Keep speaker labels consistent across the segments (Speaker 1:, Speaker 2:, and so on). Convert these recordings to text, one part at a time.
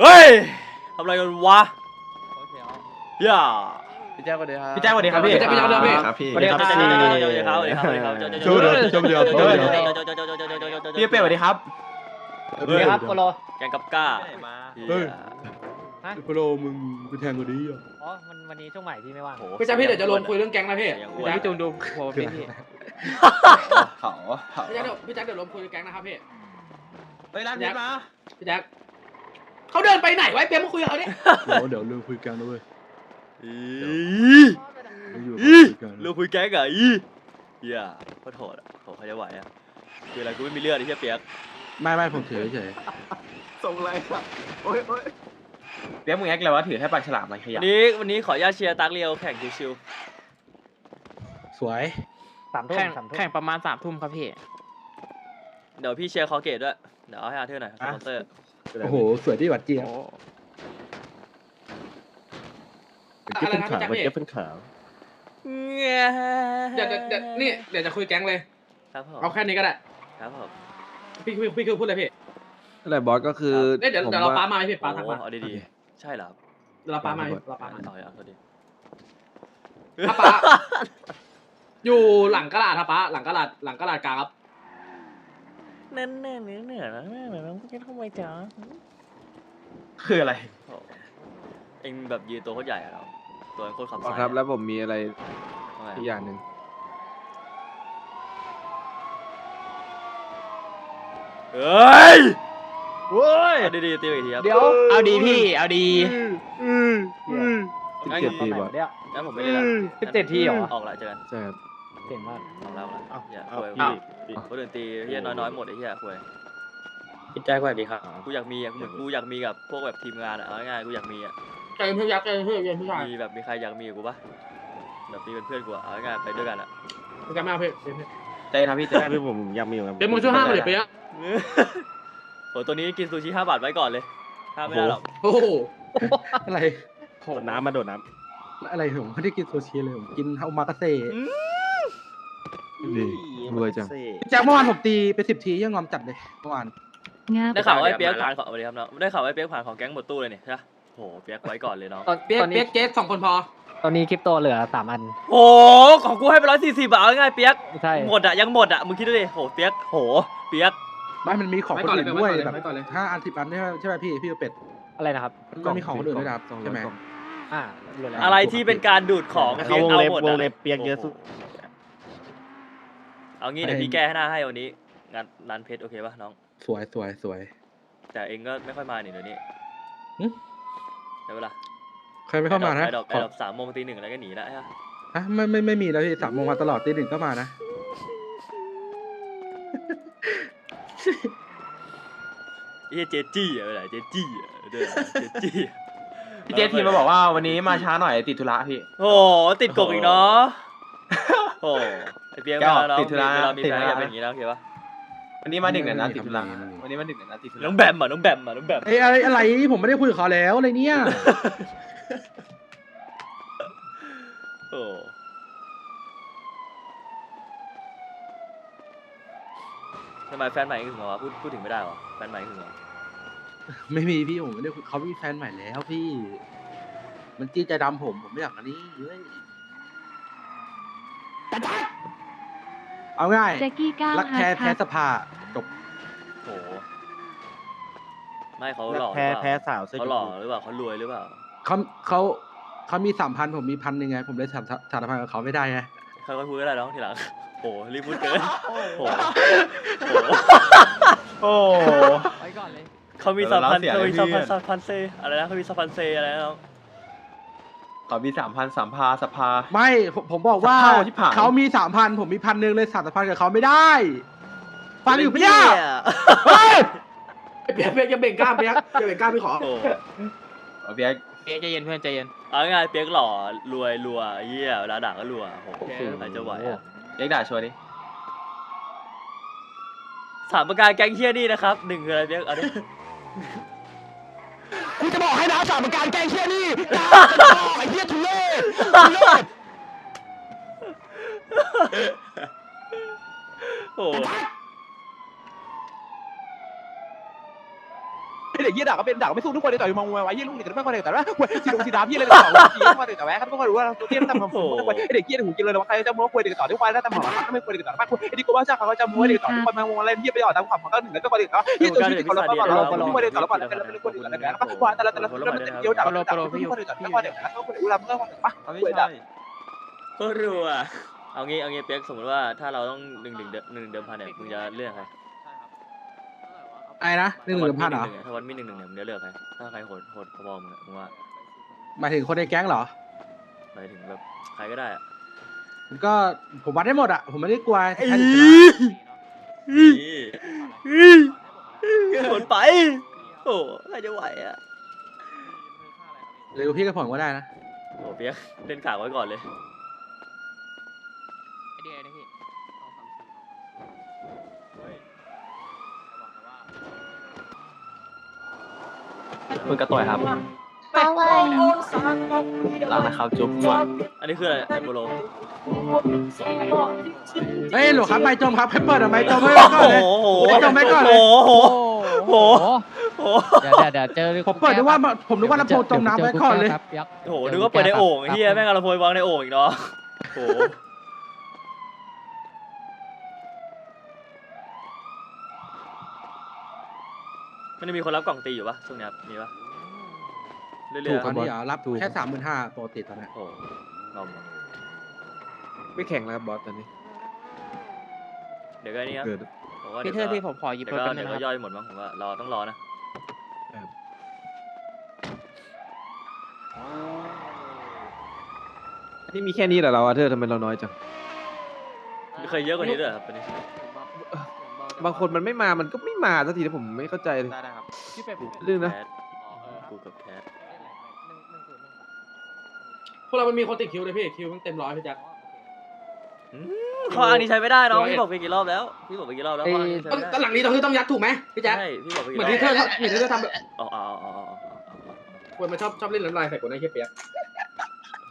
Speaker 1: เฮ้ยทำอะไรกันวะ
Speaker 2: โอเคเอา
Speaker 1: ย่า
Speaker 2: พี่แจ๊คสวัสดีครับ
Speaker 3: พี่แจ๊คสวัสดีครับพี่
Speaker 4: พี่แจ๊คพี่แจ๊คสวัสดีครับ
Speaker 3: ครับพี่
Speaker 1: สวัสดีครับสวัสดีครับสวัสดีครับสวัสดีครับสวัสดีครับ
Speaker 3: โจ้เดี๋ยวโจ้เดี๋ยวโจ้เดี๋ยวพี่เป้สวัสดีครับ
Speaker 2: สวัสดีครับโปโล
Speaker 1: แกงกับก้า
Speaker 5: เฮ้ย
Speaker 2: ฮะ
Speaker 5: โปรมึงไปแทงกว่านี้อะ
Speaker 2: อ๋อมันวันนี้ช่วงใหม่พี่ไม่ว่าง
Speaker 4: พี่แจ๊คพี่เดี๋ยวจะรวมคุยเรื่องแก๊งนะพี่
Speaker 2: เดี๋ยวพี่จูนดูโพสต์พี่พี่
Speaker 3: เขาเขา
Speaker 4: พี่แจ๊คเดี๋ยวพี่แจ๊คเดี๋ยวรวมคุยเรื่องแก๊งนะครับพี่
Speaker 3: เฮ้ยร้านนี้มา
Speaker 4: พี่แจ๊ค เขาเดินไปไหนไวะไอ้เปียกมาคุยกับเขาดิ
Speaker 5: เดี๋ยวเดี๋ยวเรื่องคุยกันนะเว้ย
Speaker 1: อี
Speaker 5: เดี๋ยวอยู่กับ
Speaker 1: อี
Speaker 5: คุยกัน
Speaker 1: เรื่องคุยแก๊งอะอีย่าโคตรโหดอะโหใครจะไหวอะคืออะไรกูไม่มีเลือดไอ้เหี้ยเปียก
Speaker 5: ไม่ไม่ผมเฉยเฉย
Speaker 3: ส่งอะไรครับโอ้ยโอ้ยเดี๋ยวมึงแอคเลยวะถือให้ปากฉลามมันข
Speaker 1: วั
Speaker 3: ยั
Speaker 1: น
Speaker 3: บ
Speaker 1: นี้วันนี้ขออนุญาตเชียร์ตักเรียวแข่งชิว
Speaker 5: สวย
Speaker 2: สามทุ่ม
Speaker 6: แข่ง
Speaker 2: สามทุ่ม
Speaker 6: แข่งประมาณสามทุ่มครับพี่
Speaker 1: ๆเดี๋ยวพี่เชียร์คอเกตด้วยเดี๋ยวเอาให้อาเธอร์หน่อยสปอนเซอร์
Speaker 5: โอ้โหสวยที่หวัดเจี๊ยบ
Speaker 6: โอ้
Speaker 4: อะไรนะพี่แจ๊คพี่
Speaker 5: เจี๊ยบเป็นขาว
Speaker 4: เดี๋ยวเดี๋ยวเดี๋ยวนี่เดี๋ยวจะคุยแก๊งเลย
Speaker 1: ครับผม
Speaker 4: เอาแค่นี้ก็ได้
Speaker 1: ครับผม
Speaker 4: พี่พี่พี่คือพูดเลยพี่
Speaker 7: อะไรบอสก็คือ
Speaker 4: เอ้ยเดี๋ยว
Speaker 7: ผม
Speaker 4: เดี๋ยวเรา
Speaker 7: ว่า
Speaker 4: ป้ามาให้พี่ป้าทัก
Speaker 1: โอ้
Speaker 4: มา
Speaker 1: เอาดีๆใช่เหรอครับ
Speaker 4: เดี๋ยวเราป้ามาให้พี่เราป้ามา
Speaker 1: ต่ออย่างสวัสดี
Speaker 4: ถ้าป้าอยู่หลังกระดาษครับป้าหลังกระดาษหลังกระดาษกลางครับ
Speaker 1: เน่นเน่นเน่นเน่นเน่นเน่นเน่นทำไมจ๊ะ
Speaker 3: คืออะไร
Speaker 1: เองแบบยืนตัวโคตรใหญ่อะเราตัวโคตรขับบ
Speaker 7: อส
Speaker 1: ซ้าย
Speaker 7: ครับ แล้วผมมีอะไร
Speaker 1: ทำไม
Speaker 7: อีกอย่างหนึ่ง
Speaker 1: เฮ้ย
Speaker 6: โว้ย
Speaker 1: เอาดีๆตีไปอีกทีครับ
Speaker 2: เดี๋ยว
Speaker 6: เอาดีพี่ เอาดี
Speaker 7: สิบเจ็ดปีบอส
Speaker 2: เดี๋ยว
Speaker 1: งั้นผมไม่เล่นละ
Speaker 2: สิบเจ็ดทีเหรอ
Speaker 1: ออกละเจอกัน
Speaker 7: ใช่ครับ
Speaker 2: เก่งมาก
Speaker 1: ออกแล้วออกแล้วอย่า
Speaker 5: เอา
Speaker 1: คุย
Speaker 5: เอา
Speaker 1: คนอื่นตีเฮียน้อยๆหมดไอ้เฮียคุย
Speaker 6: พี่แจ๊คสวัสดีครับ
Speaker 1: กูอยากมีอะเหมือนกูอยากมีกับพวกแบบทีมงานอะเอาง่ายๆกูอยากมีอะ
Speaker 4: เจอพี่ยักษ์เจอพี่เจอพี่ชาย
Speaker 1: มีแบบมีใครอยากมีกับกูปะแบบมีเป็นเพื่อนกูอะเอาง่ายๆไปด้วยกันอะ
Speaker 4: พี่แจ๊คไม่เอาพี่เดี๋ยวพี่
Speaker 3: ใจนะพี่แจ๊ค
Speaker 5: พี่ผมอยากมีครับ
Speaker 4: เดี๋ยวมึงช่วยห้ามมาเดี๋ยวเปียก
Speaker 1: โหตัวนี้กินซูชิห้าบาทไว้ก่อนเลยห้ามไม่ได้หรอก
Speaker 4: โอ้โห
Speaker 5: อะไร
Speaker 7: โดดน้ำมาโดดน้
Speaker 5: อะไรผมไม่ได้กินโซชิเลยผมกินฮามากาเซ่ำ
Speaker 7: ดีรวยจัง
Speaker 5: จากเมื่อวานผมตีไปสิบทียังงอมจัดเลยเมื่อวาน
Speaker 1: ได้ข่าวว่าไอ้เปียกผ่านของสวัสดีครับน้องได้ข่าวว่าไอ้เปียกผ่านของแก๊งหมดตู้เลยเนี่ยใช่ปะโหเปียกไว้ก่อนเลยน้อง
Speaker 2: ตอน
Speaker 4: เปียก
Speaker 2: ตอน
Speaker 4: เปี
Speaker 2: นี้
Speaker 4: ยกเจ๊สองคนพอ
Speaker 2: ตอนนี้คริปโตเหลือสามอัน
Speaker 1: โหของกูให้ไปร้อยสี่สิบาทเอาง่ายๆเปียก
Speaker 2: ใช่
Speaker 1: หมดอะยังหมดอะมึงคิดดูดิโหเปียกโหเปียก
Speaker 5: ไม่มันมีของ
Speaker 4: ไว้
Speaker 5: คน
Speaker 4: ก่อนเลย
Speaker 5: อื่นด้วย
Speaker 4: ไว้ก่อนเลย
Speaker 5: แบบ
Speaker 4: ไว้ก่อนเลย
Speaker 5: ห้าอันสิบอันใช่ไหมใช่ไหมพี่พี่เป็ด
Speaker 2: อะไรนะครับ
Speaker 5: มันมีของคนอื่นด้วยนะครับใช่ไหม
Speaker 2: อ่าเหลือแล้ว
Speaker 1: อะไรที่เป็นการดูดของ
Speaker 7: เขาวงเล็บ
Speaker 1: หมด
Speaker 7: ว
Speaker 1: อะ
Speaker 7: งเล็บเปียกเยอะสุด
Speaker 1: เอางี้เดี๋ยวพี่แก้ให้หน้าให้วันนี้งานร้านเพชรโอเคปะน้อง
Speaker 5: สวยสวยสวย
Speaker 1: แต่เองก็ไม่ค่อยมานี่เดี๋ยวนี้
Speaker 5: หึ
Speaker 1: ได้เวลา
Speaker 5: ใครไม่เข้ามานะ
Speaker 1: ไอ้ดอก
Speaker 5: ข
Speaker 1: ไอ้
Speaker 5: อ
Speaker 1: ดอกสามโมงตีหนึ่งอะไรก็หนีแล้วฮะ
Speaker 5: อะไม่ไม่ไม่มีแล้วพี่สามโมงมาตลอดตีหนึ่งก็มานะ
Speaker 1: ไอ้เจจี้อะไปไหนเจจี้อะเดินเจจี้อะ
Speaker 3: พี่เจ๊ทีมาบอกว่าวันนี้มาช้าหน่อยติดธุระพี่
Speaker 1: โอ้โหติดกบอีกเนาะโอ้โห ไอเปียก
Speaker 3: แกออก
Speaker 1: มาแล้ว
Speaker 3: ติดธุระ
Speaker 1: เวลามี
Speaker 3: ติด
Speaker 1: แฟน
Speaker 3: ธุระ
Speaker 1: จะเป็นอย่างนี้แล้วโอเคปะ
Speaker 3: วันนี้มาดึกหน่อยนะติดธุระ
Speaker 5: ไม่มี
Speaker 3: วันนี้มาดึกหน่อยนะติดธุ
Speaker 1: น้
Speaker 3: ระ
Speaker 1: องแบมอะน้องแบมอะน้องแบม
Speaker 5: เอ้ยอะไรอะไรผมไม่ได้คุยกับเขาแล้วอะไรเนี่ย
Speaker 1: โอ้ทำไมแฟนใหม่ถึงเหรอวะพูดพูดถึงไม่ได้เหรอแฟนใหม่ถึงเหรอ
Speaker 5: ไม่มีพี่ผมไม่ได้คุยเขามีแฟนใหม่แล้วพี่ มันจี้ใจดำผมผมไม่อยากอันนี้เฮ้ย เอาง่าย
Speaker 8: แจ็กกี้ก้าว
Speaker 5: รักแท้
Speaker 8: ฮาร์ด
Speaker 5: แพ้
Speaker 8: ครับ
Speaker 5: สภาจบ
Speaker 1: โห ไม่เขาหล่อหรือ
Speaker 7: แพ้
Speaker 1: เปล่า
Speaker 7: แพ้สาวเสื้อ
Speaker 1: เขา
Speaker 7: ช
Speaker 1: หล่อ
Speaker 7: มพู
Speaker 1: หรือเปล่าเขารวยหรือเปล่า
Speaker 5: เขาเขาเขามีสามพันผมมีพันหนึ่งไง ผมเลยสามสามพันกับเขาไม่ได้ไง
Speaker 1: ค่อยๆพูดก็ได้น้องทีหลังโหรีบพูดเกินโหโห
Speaker 3: โอ้
Speaker 2: ไว้ก่อนเลย
Speaker 1: เขามีสัมพันธ์
Speaker 3: เออ
Speaker 1: เขา
Speaker 3: เรา
Speaker 1: มี
Speaker 3: เสี
Speaker 1: สั
Speaker 3: ย
Speaker 1: ม
Speaker 3: เลย
Speaker 1: พันธ์
Speaker 3: เพื่อน
Speaker 1: สัมพันธ์เซอะไรนะเขามีสัมพันธ์เซอะไรนะน้อง
Speaker 3: ขอมีสามพันสามพาสภา
Speaker 5: ไม่ผมผมบอกว่า
Speaker 3: สะเท่าที่ผ่าน
Speaker 5: เขามีสามพันผมมีพันหนึ่งเลยสามพันกับเขาไม่ได้ฟังอยู่ปะเนี่ยเฮ้ย
Speaker 4: เปียกเปียกจะเบ่งกล้ามเปียกจะเบ่งกล้ามพี่ขอ
Speaker 1: โอ้
Speaker 3: เอาเปียก
Speaker 6: เปียกใจเย็นเพื่อนใจเย็น
Speaker 1: เอาง่ายๆเปียกหล่อรวยรัวเยี่ยเวลาด่าก็รัวโหใครจะไหวอะ
Speaker 3: เปียกด่าชัวร์ดิ
Speaker 1: สามประการแก๊งเฮียนี่นะครับหนึ่งคืออะไรเปียกเอาดิ
Speaker 5: กูจะบอกให้นะสามการแกล้งเชี่ยนี่ไอ้เหี้ยทุเล่
Speaker 1: โอ้
Speaker 5: ไอ้ เด็กเหี้ยด่าก็เป็นด่าก็ไม่สู้ทุกคนเลยต่อยมองมวยไว้เหี้ยลูกเด็กแต่ไม่คนเด็กแต่ว่าเว้ยสีดงสีดำเหี้ยอะไรต่อวะสีมาเด็กแต่แว้เขาไม่ค่อยรู้ว่าตัวเตี้ยแต่ผมผมเด็กเหี้ยหูกินเลยว่าใครจะม้วนคุยเด็กต่อยทุกวันแล้วแต่หมอถ้าไม่คุยเด็กต่อมากคุยไอ้ดิโกว่าจ้าเขาจะม้วนเด็กต่อยทุกวันมาวงอะไรเหี้ยไปออกตามความเขาหนึ่งแล้วก็คนเด็กต่อเหี้ยตัวชีวิตเขาเราก็เราคนคุยเด็กต่อแล้วก่อนแล้วก็เป็นคนอื่นแล้วนะครับว่าแต่ละแต่ละแต่ละเดียด่าด่าทุกคนเด็กต่อทุกคนเด็กแล้วก็คนอุลามก็คนปะคุยด่า
Speaker 1: โคตรรัวเอางี้เอางี้เปียกสมมติว่าถ้าเราต้องหนึ่งหนึ่งเดิมหนึ่งเดิมพันเนี่ยมึงจะเลือกใคร
Speaker 5: ไอ้นะหนึ่งหนึ่งพันเหรอ
Speaker 1: ถ้าวันมีหนึ่งหนึ่งเนี่ยมึงจะเลือกใครถ้าใครโหดโหดพอๆมึงอะมึงว่า
Speaker 5: หมายถึงคนในแก๊งเหรอ
Speaker 1: หมายถึงแบบใครก็ได้อะ
Speaker 5: มันก็ผมวัดได้หมดอะ ผมไม่ได้กลัวใครจะชนะ
Speaker 1: โหดไป โอ้ใครจะไหวอะ
Speaker 5: หรือพี่กับผมก็ได้นะ
Speaker 1: โอ้เปียกเล่นกากไว้ก่อนเลย
Speaker 2: ไอเดียนะพี่
Speaker 6: คุณกระต่ายครับ
Speaker 8: เพราะว่า
Speaker 6: รักนะครับจุ๊บ
Speaker 1: อันนี้คืออะไรไอโปโล
Speaker 5: เฮ้ยหลวงครับไม่จมครับให้เปิดอะไม่จมให้
Speaker 1: โอ้
Speaker 5: ก่อนเลย
Speaker 1: โห
Speaker 5: ไม่จมไม่ก่อนเลย
Speaker 1: โอ้โห
Speaker 2: โอ้โห
Speaker 1: โอ้โห
Speaker 2: เดี๋ยวเดี๋ยวเจอ
Speaker 5: ผมเปิดนึกว่าผมนึกว่าลำโพงจมน้ำไว้ก่อนเลย
Speaker 2: ครับเปียก
Speaker 1: โอ้โหนึกว่าเปิดในโอ่งไอ้เฮียแม่งเอาลำโพงวางในโอ่งอีกเนาะโอ้ มันจะมีคนรับกล่องตีอยู่ปะช่วงเนี้ยครับมีปะเรื่อย
Speaker 5: ถูก
Speaker 1: ๆ
Speaker 5: ตอ
Speaker 1: อะ
Speaker 5: นนี้เหรอรับแค่สามหมื่นห้าปกติตอนนี้
Speaker 1: โอ้โหงอม
Speaker 7: ไม่แข่งแล้วครับบอสตอนนี้
Speaker 1: เดี๋ยวก็ไอ้นี่ครับ
Speaker 7: เกิด
Speaker 1: ผมว่า
Speaker 6: พี่
Speaker 1: เดี๋ยว
Speaker 6: เทอร์
Speaker 1: ก็
Speaker 6: พี่ผมขอหยิบ
Speaker 1: เดี๋ยว
Speaker 6: เพิ่ม
Speaker 1: ก็
Speaker 6: แป๊บนึ
Speaker 1: เดี๋ยว
Speaker 6: ง
Speaker 1: ก็
Speaker 6: ครับ
Speaker 1: ย่อยหมดมั้งผมว่าเราต้องรอนะ
Speaker 7: นี่มีแค่นี้เหรอเราอะเธอทำไมเราน้อยจัง
Speaker 1: เคยเยอะกว่านี้ด้วยเหรอครับตอนนี้
Speaker 7: บางคนมันไม่มา มันก็ไม่มาสักทีนะผมไม่เข้าใจเลย
Speaker 3: ได้ครับ
Speaker 7: เรื่องนะ
Speaker 1: แคทกูกับแคท
Speaker 4: พวกเรามันมีคนติดคิวเลยพี่คิวมันเต็มร้อยพี่แจ็ค
Speaker 1: ข้ออ้างนี้ใช้ไม่ได้น้อง
Speaker 4: ร้อยเอ็ด
Speaker 1: พี่บอกไปกี่รอบแล้ว พี่บอกไปกี่รอบแล้วข้ออ้างนี้ใช้
Speaker 4: ต้อง
Speaker 1: ไม่ได้
Speaker 4: ตอนหลังนี้ต้องคือต้องยัดถูกไหมพี่แจ็ค
Speaker 1: ใช่พี่บอกไปกี่
Speaker 4: เห
Speaker 1: ร
Speaker 4: มื
Speaker 1: อ
Speaker 4: อน
Speaker 1: บ
Speaker 4: ที่เธอเหมือนที่เธอทำแบบ
Speaker 1: อ๋ออ๋ออ๋ออ๋ออ๋อ
Speaker 4: คนมันชอบชอบเล่นน้ำลายใส่คนไอ้เหี้ยเปียก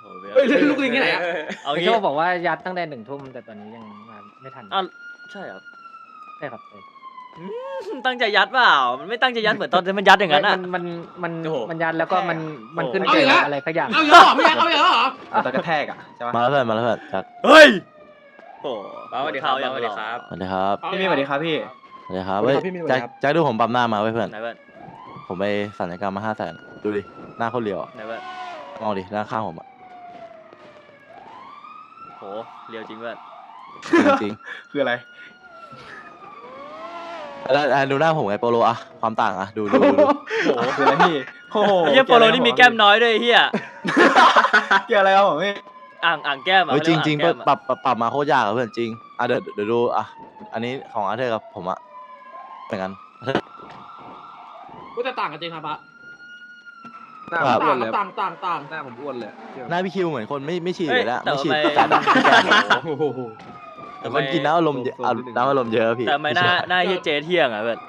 Speaker 1: โอ้โห
Speaker 4: เฮ้ยเล่นลูกลิงที่ไหนอะ
Speaker 1: เอา
Speaker 2: พี่
Speaker 1: งี้
Speaker 2: โชคบอกว่ายัดตั้งแต่หนึ่งทุ่มแต่ตอนนี้ยังมาไม่ทัน
Speaker 1: อ้าวใช่ครับ
Speaker 2: ใช่ครับเออ
Speaker 1: ตั้งใจยัดเปล่า มันไม่ตั้งใจยัดเหมือนตอนที่มันยัดอย่างนั้นอะ
Speaker 2: มันมัน
Speaker 1: โอ้โห
Speaker 2: มันยัดแล้วก็มันมันขึ้น
Speaker 1: โอ้
Speaker 2: เจ
Speaker 1: โห
Speaker 2: ออะไรสักอย่าง
Speaker 4: เอาเยอะเหรอพี่แจ็คเอาเยอะเหรอ
Speaker 3: ตะกระแทกอะใช่ปะ
Speaker 9: มาแล้วเพื่อนมาแล้วเพื่อนจัก
Speaker 1: เฮ้ยโอ้
Speaker 6: ป้าสวัสดีครับป้าสวัสดีครับ
Speaker 9: สวัสดีครับ
Speaker 3: พี่มีสวัสดีครับพี่
Speaker 9: สวัสดีครับเฮ้ย
Speaker 5: พี่มินสวัส
Speaker 9: แจ็
Speaker 5: ดี
Speaker 9: ค
Speaker 5: ครับ
Speaker 9: แจ็คดูผมปั๊มหน้ามาไว้ยเพื่อน
Speaker 1: ไหนเพื่อน
Speaker 9: ผมไปสัญญกรรมมาห้าแสนดูดิ หน้าเขาเรียวอะ
Speaker 1: ไหนเพื่อน
Speaker 9: มองดิหน้าข้างผมอะ
Speaker 1: โหเรียวจริงเพื่อน
Speaker 9: จริง
Speaker 3: คืออะไร
Speaker 9: ๆ แล้วอะดูหน้าผมไงโปโลอะความต่างอะดูดูดูดู
Speaker 3: โอ้โหคืออะไรพี่โอ้โห
Speaker 1: ไอ้เหี้ยโปโลนี่มีแก้มน้อยด้วยไอ้เฮีย
Speaker 3: เกี่ยวอะไรครับผมพี่
Speaker 1: อ่างอ่างแก้มอะ
Speaker 9: เฮ้ยจริงจริงๆ
Speaker 1: เขา
Speaker 9: ป
Speaker 1: เยกว่าอ่างแก้มอะ
Speaker 9: รับปรับปรับมาโคตรยากอะเพื่อนจริงอะเดี๋ยวเดี๋ยวดูอะอันนี้ของอาร์เธอร์กับผมอะเหมือนกัน
Speaker 4: ก็จะต่างกันจริงครับปะ
Speaker 7: หน้าผมอ้
Speaker 4: ต่า
Speaker 7: วน
Speaker 4: ง
Speaker 7: เลย
Speaker 4: ต่างต่างต่าง
Speaker 7: หน้าผมอ้วนเลย
Speaker 9: หน้าพี่คิวเหมือนคนไม่ไม่ฉีด
Speaker 1: เฮ้
Speaker 9: เลยยแล้ว
Speaker 1: แต่
Speaker 9: ไม่ฉีด
Speaker 1: ทำไม
Speaker 9: จัดอะพี่แก
Speaker 5: โอ้โห
Speaker 9: แต่คนกินน้ำอารมณ์เยอะอะน้ำอารมณ์เยอะพี่
Speaker 1: แต่ทำไมหน้าหน้าเฮียเจเที่ยงอะเพื่อน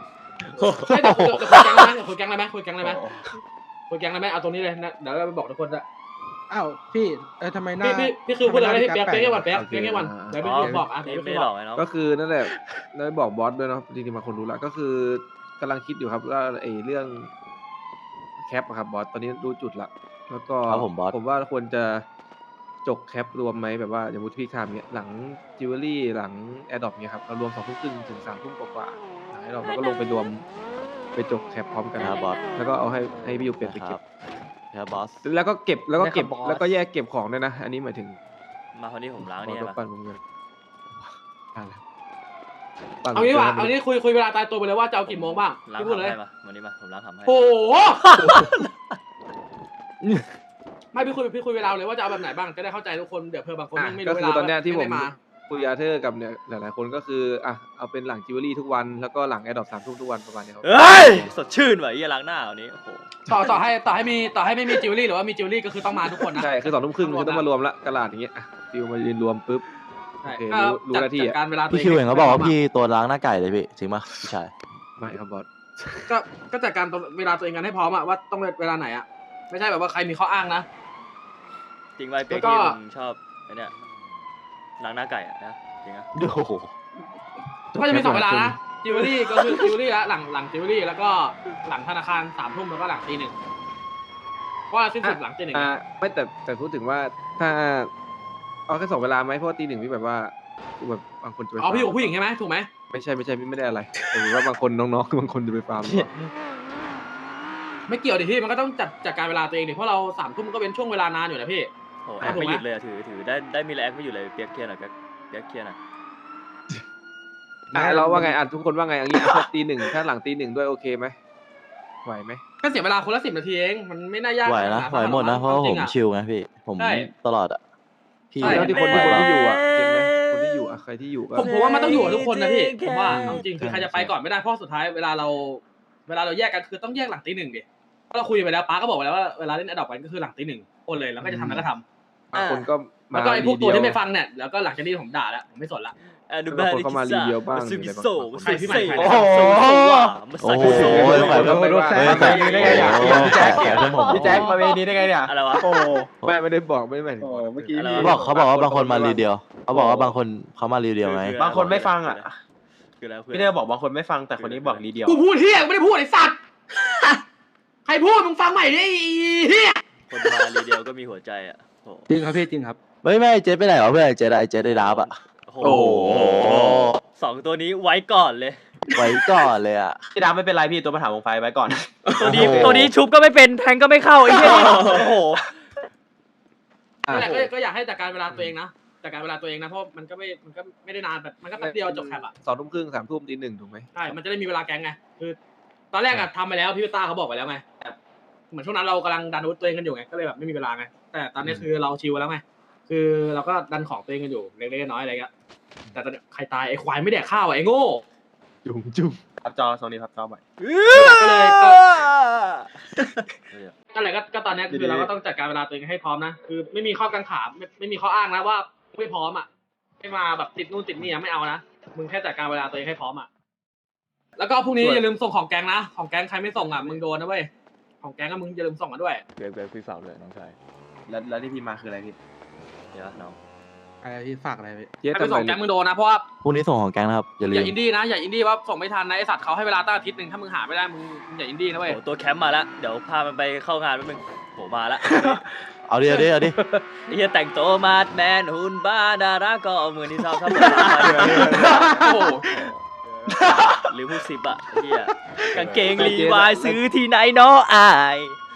Speaker 4: เฮ้ยเดี๋ยวคุยกับคุยแก๊งได้ไหมเดี๋ยวคุยแก๊งได้ไหมคุยแก๊งได้ไหมคุยแก๊งได้ไหมเอาตรงนี้เลยนะเดี๋ยวเราไปบอกทุกคนจะ
Speaker 5: อ้าวพี่เออทำไมหน้า
Speaker 4: พี่พี่พี่คือพูดอะไรพี่เปียก
Speaker 5: ทำไม
Speaker 4: เปียก
Speaker 5: ห
Speaker 4: แค่
Speaker 5: น้า
Speaker 4: วันเปียกเปียกแค่วันเดี๋ยวพี่พี่บอกอะ
Speaker 1: ไม่
Speaker 4: เดี๋ยว
Speaker 1: ไม่
Speaker 4: พี่
Speaker 1: ห
Speaker 4: บ
Speaker 1: ล
Speaker 4: อ
Speaker 1: อกกไอ้น้อง
Speaker 7: ก็คือนั่นแหละได้บอกบอสด้วยเนาะจริงๆมาคนรู้แล้วก็คือกำลังคิดอยู่ครับว่าไอ้เรื่องแคปอะครับบอสตอนนี้รู้จุดละแล้วก็
Speaker 9: ครับผมบอส
Speaker 7: ผมว่าควรจะ จกแคปรวมไหมแบบว่าอย่างมุติพี่ทำเนี้ยหลังจิวเวลรี่หลังแอร์ดรอปเนี้ยครับเรารวมสองทุ่มครึ่งถึงสามทุ่มกว่าๆหลังแอร์ดรอปเราก็ลงไปรวมไปจกแคปพร้อมกัน
Speaker 9: ครับบอส
Speaker 7: แล้วก็เอาให้ให้พี่ยูเป็ดไป
Speaker 9: ค
Speaker 7: เก็
Speaker 9: รับบครับบอส
Speaker 7: แล้วก็เก็บแล้วก็เก็บ
Speaker 2: ได้ครับบอส
Speaker 7: แล้วก็แยกเก็บของด้วยนะ อันนี้หมายถึง
Speaker 1: มาคนนี้ผมล้าง
Speaker 7: บอ
Speaker 1: นี่
Speaker 7: ส
Speaker 1: ให้
Speaker 7: ก็
Speaker 1: มา
Speaker 7: ปั่นผมเงินปั่นเลยปั่น
Speaker 4: เอางี้ว่ะ
Speaker 7: ผม
Speaker 4: เอา
Speaker 7: เงิน
Speaker 4: งี้คุยคุยเวลาตายตัวไปเลยว่าจะเอากี่โมงบ้าง
Speaker 1: ล้าง
Speaker 4: พี่พูด
Speaker 1: ทำ
Speaker 4: เลย
Speaker 1: ให้มาวันนี้มาผมล้างทำให้
Speaker 4: โอ้โห ไม่พี่คุยพี่คุยเวลาเลยว่าจะเอาแบบไหนบ้างจะได้เข้าใจทุกคนเดี๋ยวเผื่อบางคน
Speaker 7: อะ
Speaker 4: ไม่
Speaker 7: ก็
Speaker 4: รู้เว
Speaker 7: คือ
Speaker 4: ลา
Speaker 7: ตอนเนี้ยที่ผม
Speaker 4: ไได้มา
Speaker 7: คุยอาเธอร์กับเนี่ยหลายๆคนก็คืออะเอาเป็นหลังจิวเวลรี่ทุกวันแล้วก็หลังแอร์ดรอปสามทุ่มทุกวันประมาณเนี้ยครับ
Speaker 1: เฮ้ยสดชื่นว่ะไอ้เหี้ยล้างหน้าวันนี้โอ้โห
Speaker 4: ต่อต่อให้ต่อให้มีต่อให้ไม่มีจิวเวลรี่หรือว่ามีจิวเวลรี่ก็คือต้องมาทุกคนนะ
Speaker 7: ใช่คือสองทุ่มครึ่ง
Speaker 4: ต้องรวม
Speaker 7: คือต้อง
Speaker 4: นะ
Speaker 7: มารวมละกระดาษอย่างเงี้ยอะฟิวมายืนรวมปุ๊บ
Speaker 4: ใช่
Speaker 7: โอเค
Speaker 4: ก็
Speaker 7: รู้รู้หน้าที่
Speaker 4: จัด
Speaker 7: อะ
Speaker 4: การเวลาตัว
Speaker 9: พี่
Speaker 4: เอง
Speaker 9: คิวเห็นเขาบอกว่าพี่ตัวล้างหน้าไก่เลยพี่จริงปะพี่ชาย
Speaker 7: ไม่ครับบอส
Speaker 4: ก็ก็จัดการเวลาตัวเองกันให้พร้อมอะว่าต้องเวลาไหนอะไม่ใช่แบบว่าใครมีข้ออ้างนะ
Speaker 1: จริงไว้เปียก
Speaker 4: แล้วก็
Speaker 1: ที่ผมชอบไอ้เนี่ยล้างหน้าไก่อะนะจริงอะ
Speaker 9: โอ้โห
Speaker 4: ก็จะมีสองเวลานะจิวเวลรี่ก็คือจิวเวลรี่ละหลังหลังจิวเวลรี่แล้วก็หลังธนาคารสามทุ่มแล้วก็หลังตีหนึ่งเพราะว่าสิ้นสุดหลังตีหนึ่ง
Speaker 7: อ่าไม่แต่แต่พูดถึงว่าถ้าเอาแค่สองเวลาไหมเพราะว่าตีหนึ่งพี่แบบว่าคือแบบบางคนจะไป
Speaker 4: อ๋อพี่อยู่กับ
Speaker 7: ฟาร์ม
Speaker 4: ผู้หญิงใช่ไหมถูกไหม
Speaker 7: ไม่ใช่ไม่ใช่พี่ไม่ได้อะไรแต่ว่าบางคนน้องๆบางคนจะไปฟาร์มหรือเปล่า
Speaker 4: ไม่เกี่ยวดิพี่มันก็ต้องจัดจัดการเวลาตัวเองดิเพราะเราสามทุ่มก็เป็นช่วงเวลานานอยู่นะพี่
Speaker 1: โอ้แอ
Speaker 4: อะ
Speaker 1: ค
Speaker 4: ถูก
Speaker 1: ไม่
Speaker 4: ไหม
Speaker 1: หยุดเลยอะถือถือได้ได้มีแรงไม่หยุดเลยเปียกเคลียร์หน่อยเปียกเปียกเคลียร์หน่อย
Speaker 7: อะเราว่าไงอะทุกคนว่าไงเอันนี้ถ้าตีหนึ่งถ้าหลังตีหนึ่งด้วยโอเคไหมไหวไหม
Speaker 4: ก็เสียเวลาคนละสิบนาทีเอง มันไม่น่ายาก
Speaker 9: ไหวนะ
Speaker 4: ขนา
Speaker 9: ไหวหมดนะเพราะว่าผม
Speaker 4: จงอ
Speaker 9: ชิลไงพี่ ผม
Speaker 4: ใช่
Speaker 9: ตลอดอะพี่
Speaker 4: ใช่
Speaker 7: แล้วที่คน
Speaker 9: ไหว
Speaker 7: ที่คน
Speaker 9: ปะ
Speaker 7: ที่อยู่อะเห็นไหมคนที่อยู่อะใครที่อยู่ก็
Speaker 4: ผมผมว่ามันต้องอยู่กับทุกคนนะพี่ผมว่า
Speaker 1: ใช่
Speaker 4: เอาจริงคือใครจะไปก่อนไม่ได้เพราะสุดท้ายเวลาเรา เวลาเราแยกกันคือต้องแยกหลังตีหนึ่งดิเพราะเราคุยไปแล้วป้าก็บอกไปแล้วว่าเวลาเล่นอดอกกันก็คือหลังตีหนึ่งคนเลยแล้วก็จะทำอะไรก็ทำ
Speaker 7: บางคนก็มา
Speaker 4: แล้วก็ไอ้พวกตัว
Speaker 7: รี
Speaker 4: ที่
Speaker 7: เดี
Speaker 4: ไม่ฟังเนี่ยแล้วก็หลังจากนี้ผมด่าแล้วผมไม่สนละ
Speaker 1: อะดู
Speaker 7: บางคนเข้ามารีเดียวบ้าง
Speaker 1: ซู
Speaker 7: หรือ
Speaker 1: บิ
Speaker 7: อะไร
Speaker 1: โซ
Speaker 7: บางคน
Speaker 1: ซูบิโซ
Speaker 4: โอ้
Speaker 1: โอ้
Speaker 4: โห
Speaker 1: โหมา
Speaker 9: โอ้
Speaker 1: ใส่
Speaker 9: โห
Speaker 1: โซ่
Speaker 9: ไหว
Speaker 1: อะ
Speaker 9: ปะ
Speaker 7: ไม่รู้แซง
Speaker 9: เฮ้ยแต่
Speaker 7: ได้ไงเนี่ย
Speaker 9: โอ้โห
Speaker 7: พี่แจ็ค
Speaker 9: เสียงทั้งผม
Speaker 7: พี่แจ็คมาเวนี้ได้ไงเนี่ย
Speaker 1: อะไรวะ
Speaker 7: โอ้ไม่ไม่ได้บอกไม่ได้หมายถึง
Speaker 5: โอ้เมื่อกี้
Speaker 1: อะไร
Speaker 9: เขา
Speaker 1: วะ
Speaker 9: บอกเขาบอกว่าบางคนมารีเดียวเขาบอกว่าบางคนเขามารีเดียวไง
Speaker 3: บางคนไม่ฟังอะ
Speaker 1: คืออะไรเพื่อน
Speaker 3: พี่เดอบอกบางคนไม่ฟังแต่คนนี้บอกรีเดียว
Speaker 4: กูพูดเฮียกูไม่ได้พูดไอ้สัตว์ใครพูดมึงฟังใหม่ดิไอ้เฮีย
Speaker 1: คนมารีเดียวก็มีหัวใจอะโอ้โห
Speaker 6: จริงครับพี่จริงครับ
Speaker 9: ไม่ไม่เจ๊ไปไหนวะเพื่อนไอ้เจ๊อะไอ้เจ๊ได้ดับอะ
Speaker 1: โอ้โห
Speaker 9: โอ้โห
Speaker 1: สองตัวนี้ไว้ก่อนเลย
Speaker 9: ไว้ก่อนเลยอะ
Speaker 3: พี่ดาวไม่เป็นไรพี่ตัวปัญหาวงไฟไว้ก่อน
Speaker 1: ตัวนี้
Speaker 9: โอ้โห
Speaker 1: ตัวนี้ชุบก็ไม่เป็นแทงก็ไม่เข้าไอ้เหี้ยนี่โอ้โห
Speaker 4: นั่นแหละก็ก็อยากให้จัดการเวลาตัวเองนะจัดการเวลาตัวเองนะเพราะมันก็ไม่มันก็ไม่ได้นานแบบมันก็แป๊บเดียวจบแคปอะ
Speaker 7: สองทุ่มครึ่งสามทุ่มตีหนึ่งถูกไหม
Speaker 4: ใช่มันจะได้มีเวลาแก๊งไงคือ ตอนแรกอะทำไปแล้วพี่ต้าเขาบอกไปแล้วไงแต่ เหมือนช่วงนั้นเรากำลังดันอาวุธตัวเองกันอยู่ไงก็เลยแบบไม่มีเวลาไงแต่ตอนนี้คือเราชิลแล้วไงคือเราก็ดันของตัวเองกันอยู่เล็กๆน้อยๆอะไรเงี้ยแต่ตอนนี้ใครตายไอ้ควายไม่แดกข้าวอะไอ้โง่
Speaker 7: จุ่มจุ่ม
Speaker 3: พับจอตรงนี้พับจอบ่อย
Speaker 4: ก็เลยก็นั่นแหละก็ก็ตอนนี้คือเราก็ต้องจัดการเวลาตัวเองให้พร้อมนะคือไม่มีข้อกังขาไม่ไม่มีข้ออ้างนะว่าไม่พร้อมอะไม่มาแบบติดนู่นติดนี่อะไม่เอานะมึงแค่จัดการเวลาตัวเองให้พร้อมอะแล้วก็พรุ่งนี้อย่าลืมส่งของแก๊งนะ ของแก๊งใครไม่ส่งอะมึงโดนนะเว้ย ของแก๊งก็มึงอย่าลืมส่งมาด้วย
Speaker 1: เปียกเปียกพี่ฝากเลยน้องชาย
Speaker 3: แล้วแล้วที่พี่มาคืออะไรพี่
Speaker 1: เดี๋ยวน้อง
Speaker 6: อะไรพี่ฝากอะไรพี่
Speaker 7: เจ๊
Speaker 4: ใครไป
Speaker 7: ทำ
Speaker 4: ส่ง
Speaker 7: ไม
Speaker 4: แก๊งมึงโดนนะเพราะว่า
Speaker 9: พรุ่งนี้ส่งของแก๊งนะครับ อย่าลื
Speaker 4: อย่ามอินดี้นะอย่าอินดี้ว่าส่งไม่ทันนะไอสัตว์เขาให้เวลาตั้งอาทิตย์หนึ่งถ้ามึงหาไม่ได้มึงมึงอย่าอินดี้นะเว้ย
Speaker 1: โอ้ตัวแคมป์มาแล้วเดี๋ยวพามันไปเข้างานแป๊บนึงโหมาละ
Speaker 9: เอาดิเอาดิเอาดิ
Speaker 1: ไอ้เฮียแต่งตัวมาดแมนหุ่นบ้าดาราก็เอามือที่ชอบครับ
Speaker 4: โอ้โห
Speaker 1: หรือพูดซิปอะไอ้เฮียกางเกงรีวายซื้อที่ไหนเนาะอาย